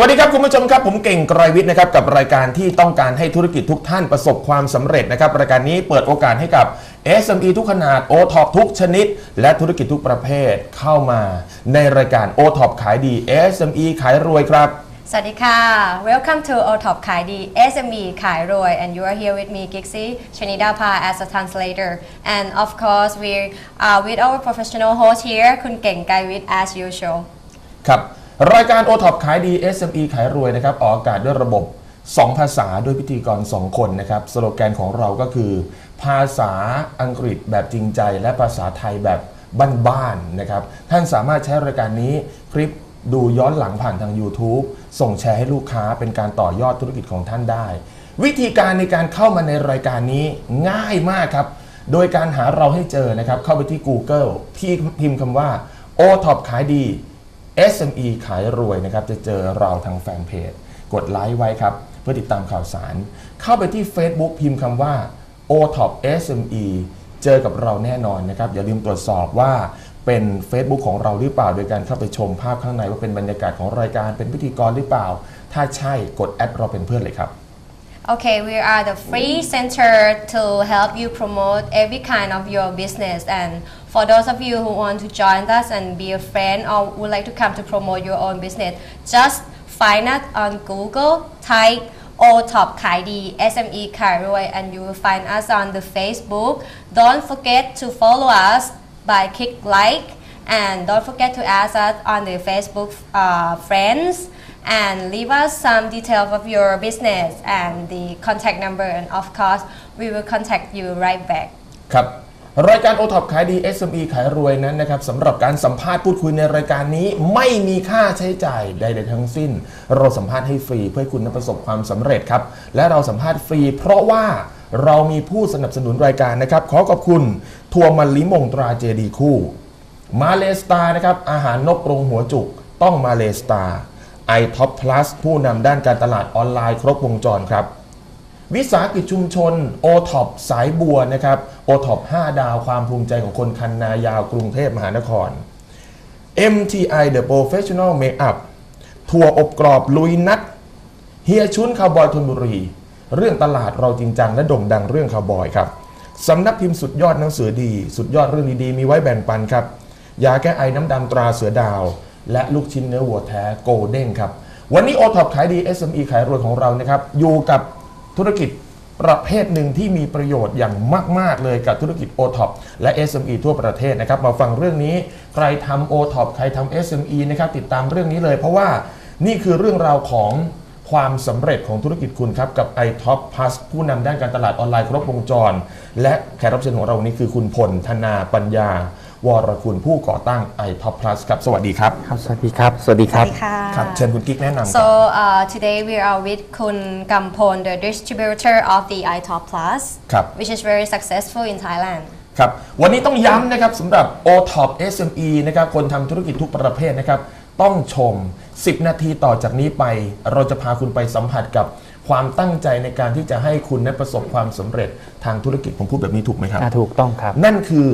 สวัสดีครับคุณผู้ชมครับ ผมเก่งไกรวิทย์นะครับกับรายการที่ต้องการให้ธุรกิจทุกท่านประสบความสำเร็จนะครับรายการนี้เปิดโอกาสให้กับ SME ทุกขนาด o t o p ทุกชนิด และธุรกิจทุกประเภทเข้ามาในรายการ o t o p ขายดี SME ขายรวยครับสวัสดีค่ะ Welcome to o t o p ขายดี SME ขายรวย and you are here with me Gixie Shanida Pa as a translator and of course we are with our professional host here คุณเก่งไกรวิทย์ as usual ครับ รายการ o t o p ขายดี SME ขายรวยนะครับออกอากาศด้วยระบบ 2 ภาษาด้วยพิธีกร 2 คนนะครับสโลแกนของเราก็คือ ภาษาอังกฤษแบบจริงใจ และภาษาไทยแบบบ้านๆนะครับ ท่านสามารถใช้รายการนี้คลิปดูย้อนหลังผ่านทาง YouTube ส่งแชร์ให้ลูกค้าเป็นการต่อยอดธุรกิจของท่านได้ วิธีการในการเข้ามาในรายการนี้ง่ายมากครับ โดยการหาเราให้เจอนะครับ เข้าไปที่ Google ที่พิมพ์คำว่า o t o p ขายดี SME ขายรวยนะครับ จะเจอเราทางแฟนเพจ กดไลค์ไว้ครับ เพื่อติดตามข่าวสาร เข้าไปที่ Facebook พิมพ์คำว่า o t o p SME เจอกับเราแน่นอนนะครับ อย่าลืมตรวจสอบว่าเป็น Facebook ของเราหรือเปล่า โดยการเข้าไปชมภาพข้างในว่าเป็นบรรยากาศของรายการเป็นพิธีกรหรือเปล่า ถ้าใช่กดแอดเราเป็นเพื่อนเลยครับ Okay, we are the free center to help you promote every kind of your business. And for those of you who want to join us and be a friend or would like to come to promote your own business, just find us on Google, type O Top Kaidi SME Kairoi, and you will find us on the Facebook. Don't forget to follow us by click like and don't forget to add us on the Facebook uh, friends and leave us some details of your business and the contact number and of course we will contact you right back ครับ รายการ o t o p ขายดี SME ขายรวยนั้นนะครับสำหรับการสัมภาษณ์พูดคุยในรายการนี้ไม่มีค่าใช้จ่ายใดๆทั้งสิ้น เราสัมภาษณ์ให้ฟรีเพื่อให้คุณประสบความสำเร็จครับ และเราสัมภาษณ์ฟรีเพราะว่าเรามีผู้สนับสนุนรายการนะครับ ขอขอบคุณทัวร์มันลิมงตราเจดีคู่ มาเลสตานะครับอาหารนกกรงหัวจุกต้องมาเลสตา อท็อปพลัสผู้นำด้านการตลาดออนไลน์ครบวงจรครับ วิสาหกิจชุมชน o t o p สายบัวนะครับ o t o p 5ดาวความภูมิใจของคนคันนายาวกรุงเทพมหานคร MTI The Professional Makeup ทัวอบกรอบลุยนัดเฮียชุนคาวบอยธนบุรี เรื่องตลาดเราจริงจังและโด่งดังเรื่องคาวบอยครับสำนักพิมพ์สุดยอดหนังสือดี สุดยอดเรื่องดีๆ มีไว้แบ่งปันครับ ยาแก้ไอน้ำดำตราเสือดาว และลูกชิ้นเนื้อวัวแท้โกลเด้งครับ วันนี้โอท็อปขายดี SME ขายรวยของเรานะครับอยู่กับธุรกิจประเภทหนึ่งที่มีประโยชน์อย่างมาก ๆ เลยกับธุรกิจ o t o p และ SME ทั่วประเทศนะครับมาฟังเรื่องนี้ใครทำ o t o p ใครทำ SME นะครับติดตามเรื่องนี้เลย เพราะว่านี่คือเรื่องราวของความสำเร็จของธุรกิจคุณครับ กับ iTop Plus ผู้นำด้านการตลาดออนไลน์ครบวงจร และแขกรับเชิญของเราวันนี้คือคุณพลธนาปัญญา วรคุณผู้ก่อตั้ง iTop Plus ครับสวัสดีครับ ครับ สวัสดีครับ สวัสดีครับ ครับ เชิญคุณกิ๊กแนะนำครับ So uh, today we are with Kun Gampon, the distributor of the iTop Plus, ครับ which is very successful in Thailand. ครับวันนี้ต้องย้ำนะครับสำหรับ OTOP SME นะครับคนทำธุรกิจทุกประเภทนะครับ ต้องชม 10 นาทีต่อจากนี้ไป เราจะพาคุณไปสัมผัสกับความตั้งใจในการที่จะให้คุณนั้นประสบความสำเร็จทางธุรกิจผมพูดแบบนี้ถูกไหมครับ อ่าถูกต้องครับ นั่นคือ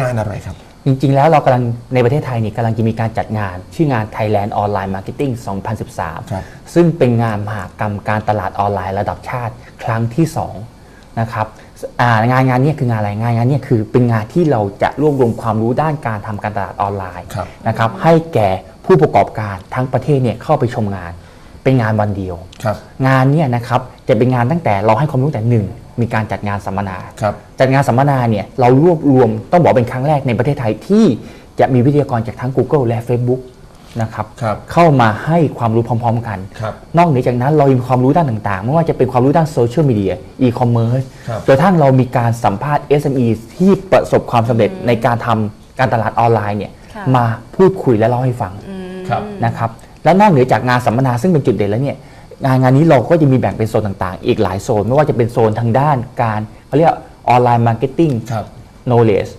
งานอะไรครับ จริงๆ แล้วเรากำลังในประเทศไทยนี่กำลังจะมีการจัดงาน ชื่องาน Thailand Online Marketing ครับ2013 ซึ่งเป็นงานมหากรรมการตลาดออนไลน์ระดับชาติครั้งที่ 2 นะครับอ่างานงานเนี้คืองานอะไรงานงานเนี้คือเป็นงานที่เราจะรวบรวมความรู้ด้านการทำการตลาดออนไลน์ครับนะครับให้แก่ผู้ประกอบการทั้งประเทศเนี่ยเข้าไปชมงาน เป็นงานวันเดียวครับงานเนี่ยนะครับจะเป็นงานตั้งแต่เราให้ความรู้ตั้งแต่หนึ่ง มีการจัดงานสัมมนาครับจัดงานสัมมนาเนี่ยเรารวบรวมต้องบอกเป็นครั้งแรกในประเทศไทยที่จะมีวิทยากรจากทั้ง Google และ Facebook นะครับครับเข้ามาให้ความรู้พร้อม ๆ กันครับนอกเหนือจากนั้นเรามีความรู้ด้านต่างๆ ไม่ว่าจะเป็นความรู้ด้านโซเชียลมีเดียอีคอมเมิร์ซครับจนกระทั่งเรามีการสัมภาษณ์ SME ที่ประสบความสำเร็จในการทำการตลาดออนไลน์เนี่ยค่ะมาพูดคุยและเล่าให้ฟังครับนะครับแล้วนอกเหนือจากงานสัมมนาซึ่งเป็นจุดเด่นแล้วเนี่ย งานงานนี้เราก็จะมีแบ่งเป็นโซนต่างๆ อีกหลายโซน ไม่ว่าจะเป็นโซนทางด้านการเขาเรียกออนไลน์มาร์เก็ตติ้งครับ knowledge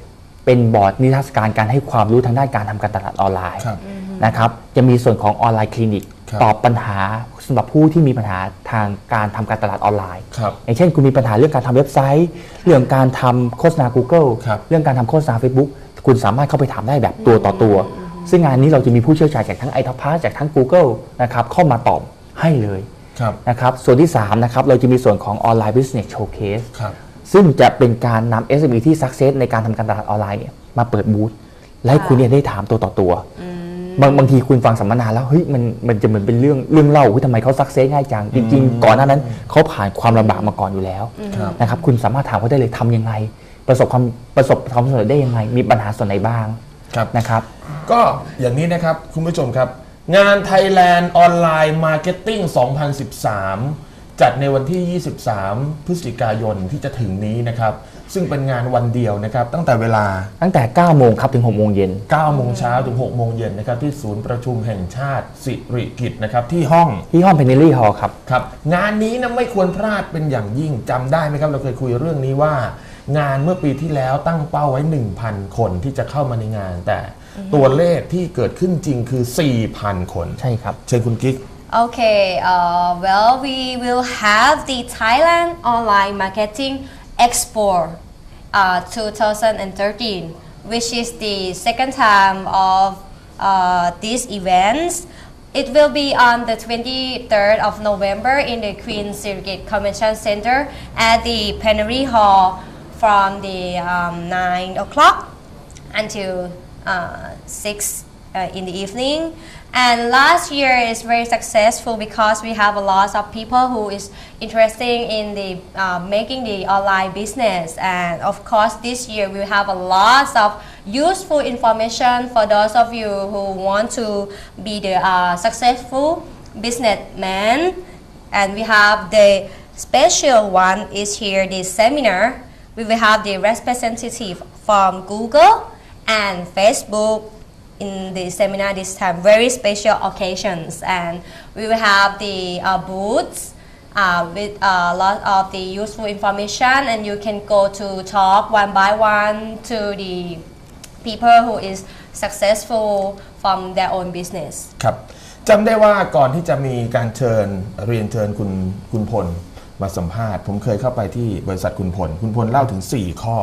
เป็นบอร์ดนิทรรศการการให้ความรู้ทางด้านการทำการตลาดออนไลน์ครับนะครับจะมีส่วนของออนไลน์คลินิกครับตอบปัญหาสำหรับผู้ที่มีปัญหาทางการทำการตลาดออนไลน์ครับอย่างเช่นคุณมีปัญหาเรื่องการทำเว็บไซต์ เรื่องการทำโฆษณา Google ครับเรื่องการทำโฆษณา Facebook คุณสามารถเข้าไปถามได้แบบตัวต่อตัว ซึ่งงานนี้เราจะมีผู้เชี่ยวชาญจากทั้ง i t o p a s จากทั้ง Google นะครับเข้ามาตอบ ให้เลยครับนะครับส่วนที่3นะครับเราจะมีส่วนของ Online Business Showcase ครับซึ่งจะเป็นการนำ SME ที่ Success ในการทำการตลาดออนไลน์เนี่ยมาเปิดบูธและให้คุณเนี่ยได้ถามตัวต่อตัวบางบางทีคุณฟังสัมมนาแล้วเฮ้ยมันมันจะเหมือนเป็นเรื่องเรื่องเล่าเฮ้ยทำไมเขาสักเซสง่ายจัง จริง ๆ ก่อนหน้านั้นเขาผ่านความลำบากมาก่อนอยู่แล้วครับนะครับคุณสามารถถามเขาได้เลยทำยังไง ประสบความประสบความสำเร็จได้ยังไง มีปัญหาส่วนไหนบ้างครับนะครับ ก็อย่างนี้นะครับคุณผู้ชมครับ งาน Thailand Online Marketing 2013 จัดในวันที่ 23 พฤศจิกายนที่จะถึงนี้นะครับ ซึ่งเป็นงานวันเดียวนะครับ ตั้งแต่เวลา ตั้งแต่ 9 โมงครับ ถึง 6 โมงเย็น 9 โมงเช้าถึง 6 โมงเย็นนะครับ ที่ศูนย์ประชุมแห่งชาติสิริกิตนะครับ ที่ห้องที่ห้องเพนเนลี่ฮอลครับ ครับ งานนี้นะไม่ควรพลาดเป็นอย่างยิ่งจำได้ไหมครับ เราเคยคุยเรื่องนี้ว่า งานเมื่อปีที่แล้วตั้งเป้าไว้ 1,000 คนที่จะเข้ามาในงานแต่ ตัวเลขที่เกิดขึ้นจริงคือ 4,000 คน ใช่ครับ เชิญคุณกิ๊ก Okay, uh, well, we will have the Thailand Online Marketing Expo uh, 2013, which is the second time of uh, these events. It will be on the 23rd of November in the Queen Circuit Convention Center at the Plenary Hall from the um, 9 o'clock until uh, 6 uh, in the evening. And last year is very successful because we have a lot of people who is interested in the uh, making the online business. And of course, this year we have a lot of useful information for those of you who want to be the uh, successful businessman. And we have the special one is here, this seminar. We will have the representative from Google and Facebook in the seminar this time, very special occasions. And we will have the uh, booths uh, with a uh, lot of the useful information, and you can go to talk one by one to the people who is successful from their own business. ครับจำได้ว่าก่อนที่จะมีการเชิญเรียนเชิญคุณคุณพลมาสัมภาษณ์ ผมเคยเข้าไปที่บริษัทคุณพล คุณพลเล่าถึง 4 ข้อ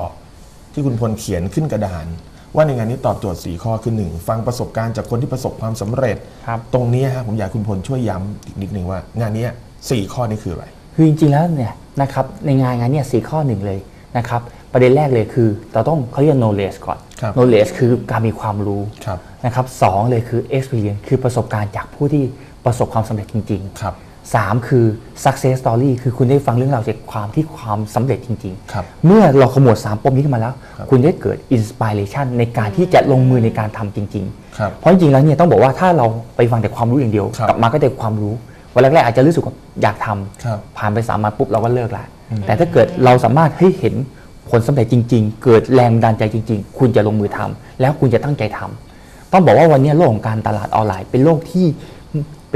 ที่คุณพลเขียนขึ้นกระดาน ว่าในงานนี้ตอบโจทย์ 4 ข้อคือ 1 ฟังประสบการณ์จากคนที่ประสบความสำเร็จ ครับ ตรงนี้ฮะผมอยากให้คุณพลช่วยย้ำอีกนิดหนึ่งว่า งานนี้สี่ข้อนี้คืออะไร คือจริงๆแล้วเนี่ยนะครับในงานงานเนี่ยสีข้อหนึ่งเลยนะครับประเด็นแรกเลยคือเราต้องเขาเรียก knowledge ก่อน ครับ knowledge คือการมีความรู้ครับ นะครับสองเลยคือ experience คือประสบการณ์จากผู้ที่ประสบความสำเร็จจริงครับ ๆสามคือ success story คือคุณได้ฟังเรื่องราวจากความที่ความสำเร็จจริงครับเมื่อเราขมวดสามปมนี้ขึ้นมาแล้วครับคุณได้เกิด inspiration ในการที่จะลงมือในการทำจริงๆครับเพราะจริงๆแล้วเนี่ยต้องบอกว่าถ้าเราไปฟังแต่ความรู้อย่างเดียวครับกลับมาก็ได้ความรู้วันแรกๆอาจจะรู้สึกว่าอยากทำครับผ่านไปสามวันปุ๊บเราก็เลิกละแต่ถ้าเกิดเราสามารถให้เห็นผลสำเร็จจริง ๆ เกิดแรงบันดาลใจจริง ๆ คุณจะลงมือทำแล้วคุณจะตั้งใจทำต้องบอกว่าวันนี้โลกของการตลาดออนไลน์เป็นโลกที่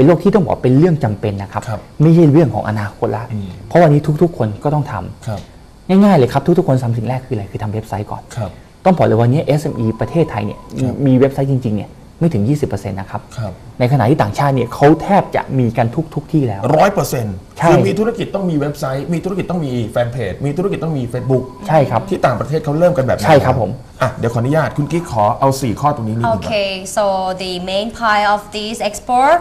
เป็นโลกที่ต้องบอกเป็นเรื่องจำเป็นนะครับครับ ไม่ใช่เรื่องของอนาคตละอืมเพราะวันนี้ทุกๆ คนก็ต้องทำครับง่ายๆเลยครับทุกๆคนทำสิ่งแรกคืออะไรคือทำเว็บไซต์ก่อนครับต้องบอกเลยวันนี้ SME ประเทศไทยเนี่ยครับมีเว็บไซต์จริงๆเนี่ยไม่ถึง 20%นะครับครับในขณะที่ต่างชาติเนี่ยเขาแทบจะมีกันทุกทุกที่แล้วร้อยเปอร์เซ็นต์ใช่คือมีธุรกิจต้องมีเว็บไซต์ มีธุรกิจต้องมีแฟนเพจ มีธุรกิจต้องมี Facebook ใช่ครับ ที่ต่างประเทศเขาเริ่มกันแบบนั้นใช่ครับผม อะ เดี๋ยวขออนุญาต คุณกิ๊กขอเอา 4 ข้อตรงนี้นิดนึงก่อน Okay, so the main part of this export,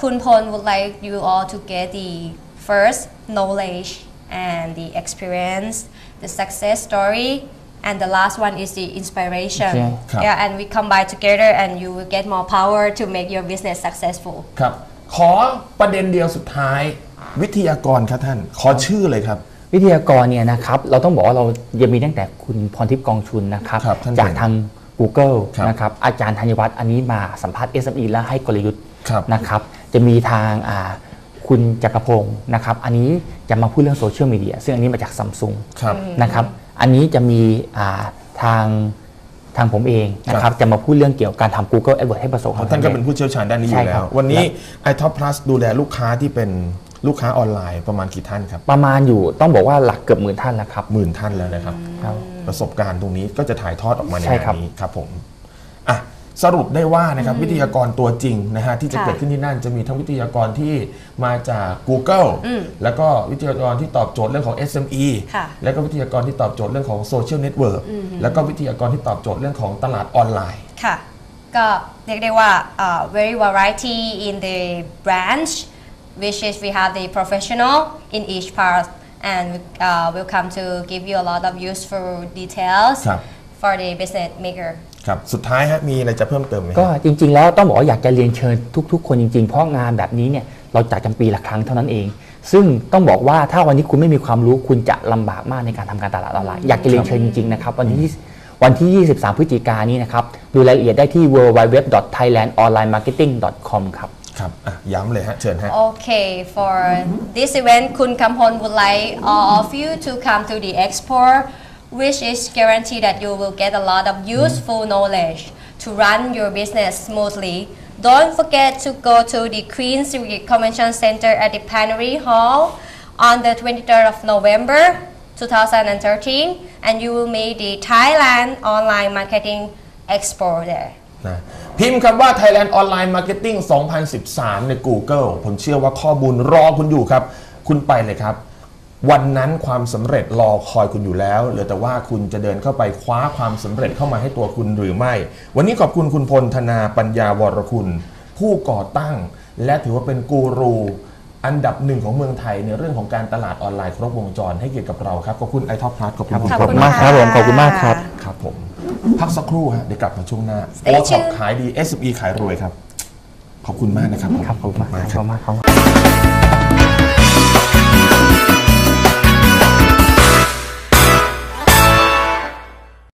Kunpon would like you all to get the first knowledge and the experience, the success story, and the last one is the inspiration. Okay. ครับ Yeah, and we combine together and you will get more power to make your business successful. ครับ ขอประเด็นเดียวสุดท้าย วิทยากรครับท่าน ขอชื่อเลยครับ วิทยากรเนี่ยนะครับเราต้องบอกว่าเรายังมีตั้งแต่คุณพรทิพย์กองชุนนะครับครับท่านจากทาง Google ครับนะครับอาจารย์ธัญวัฒน์อันนี้มาสัมภาษณ์ SME และให้กลยุทธ์ครับนะครับ จะมีทางอ่าคุณจักรพงศ์นะครับ อันนี้จะมาพูดเรื่องโซเชียลมีเดียซึ่งอันนี้มาจากซัมซุงครับนะครับ อันนี้จะมีอ่าทางทางผมเองนะคครัรับบจะมาพูดเรื่องเกี่ยวกับการทำ Google AdWords ให้ประสบความท่านก็สำเป็นเร็จผู้เชี่ยวชาญด้านนี้อใช่ยู่แล้ครัวบวันนี้ iTop Plus ดูแลลูกค้าที่เป็นลูกค้าออนไลน์ประมาณกี่ท่านครับ ประมาณอยู่ต้องบอกว่าหลักเกือบหมื่นท่านแล้วครับหมื่นท่านแล้วนะครับครับประสบการณ์ตรงนี้ก็จะถ่ายทอดออกมาในใช่งาครับนนี้ครับผมอะ สรุปได้ว่านะครับวิทยากรตัวจริงนะฮะที่จะค่ะเกิดขึ้นที่นั่นจะมีทั้งวิทยากรที่มาจาก Google แล้วก็วิทยากรที่ตอบโจทย์เรื่องของ SME ค่ะแล้วก็วิทยากรที่ตอบโจทย์เรื่องของโซเชียลเน็ตเวิร์กแล้วก็วิทยากรที่ตอบโจทย์เรื่องของตลาดออนไลน์ค่ะก็เรียกได้ว่า uh, very variety in the branch which is we have the professional in each part and uh, we'll come to give you a lot of useful details ครับ for the business maker ครับสุดท้ายฮะมีอะไรจะเพิ่มเติมไหมก็จริง ๆ แล้วต้องบอกว่าอยากจะเรียนเชิญทุก ๆ คนจริง ๆ เพราะงานแบบนี้เนี่ยเราจัดกันปีละครั้งเท่านั้นเอง ซึ่งต้องบอกว่าถ้าวันนี้คุณไม่มีความรู้คุณจะลำบากมากในการทำการตลาดออนไลน์อยากจะเรียนเชิญจริง ๆ นะครับ วันที่วันที่ 23 พฤศจิกายนนี้นะครับ ดูรายละเอียดได้ที่ www.thailandonlinemarketing.com ครับ ครับอะย้ำเลยฮะเชิญฮะ Okay, for this event, Kun Kampon would like all of you to come to the expo, which is guaranteed that you will get a lot of useful knowledge to run your business smoothly. Don't forget to go to the Queen Civic Convention Center at the Panery Hall on the 23rd of November 2013, and you will meet the Thailand Online Marketing Expo there. นะพิมพ์คำว่า Thailand Online Marketing 2013 ใน Google ผมเชื่อว่าข้อมูลรอคุณอยู่ครับ คุณไปเลยครับ วันนั้นความสำเร็จรอคอยคุณอยู่แล้วเหลือแต่ว่าคุณจะเดินเข้าไปคว้าความสำเร็จเข้ามาให้ตัวคุณหรือไม่ วันนี้ขอบคุณคุณพลธนาปัญญาวรคุณ ผู้ก่อตั้ง และถือว่าเป็นกูรู อันดับหนึ่งของเมืองไทยในเรื่องของการตลาดออนไลน์ครบวงจรให้เกียรติกับเราครับ ขอบคุณไอท็อปพลัสขอบคุณครับผมณขอบคุณมากครับผมขอบคุณมากครับครับผม พักสักครู่ฮะเดี๋ยวกลับมาช่วงหน้า Stay โอท็อป tuned ขายดี SME ขายรวยครับ ขอบคุณมากนะครับผมครับขอบคุณมากมากขคอบรับคุณมากครับ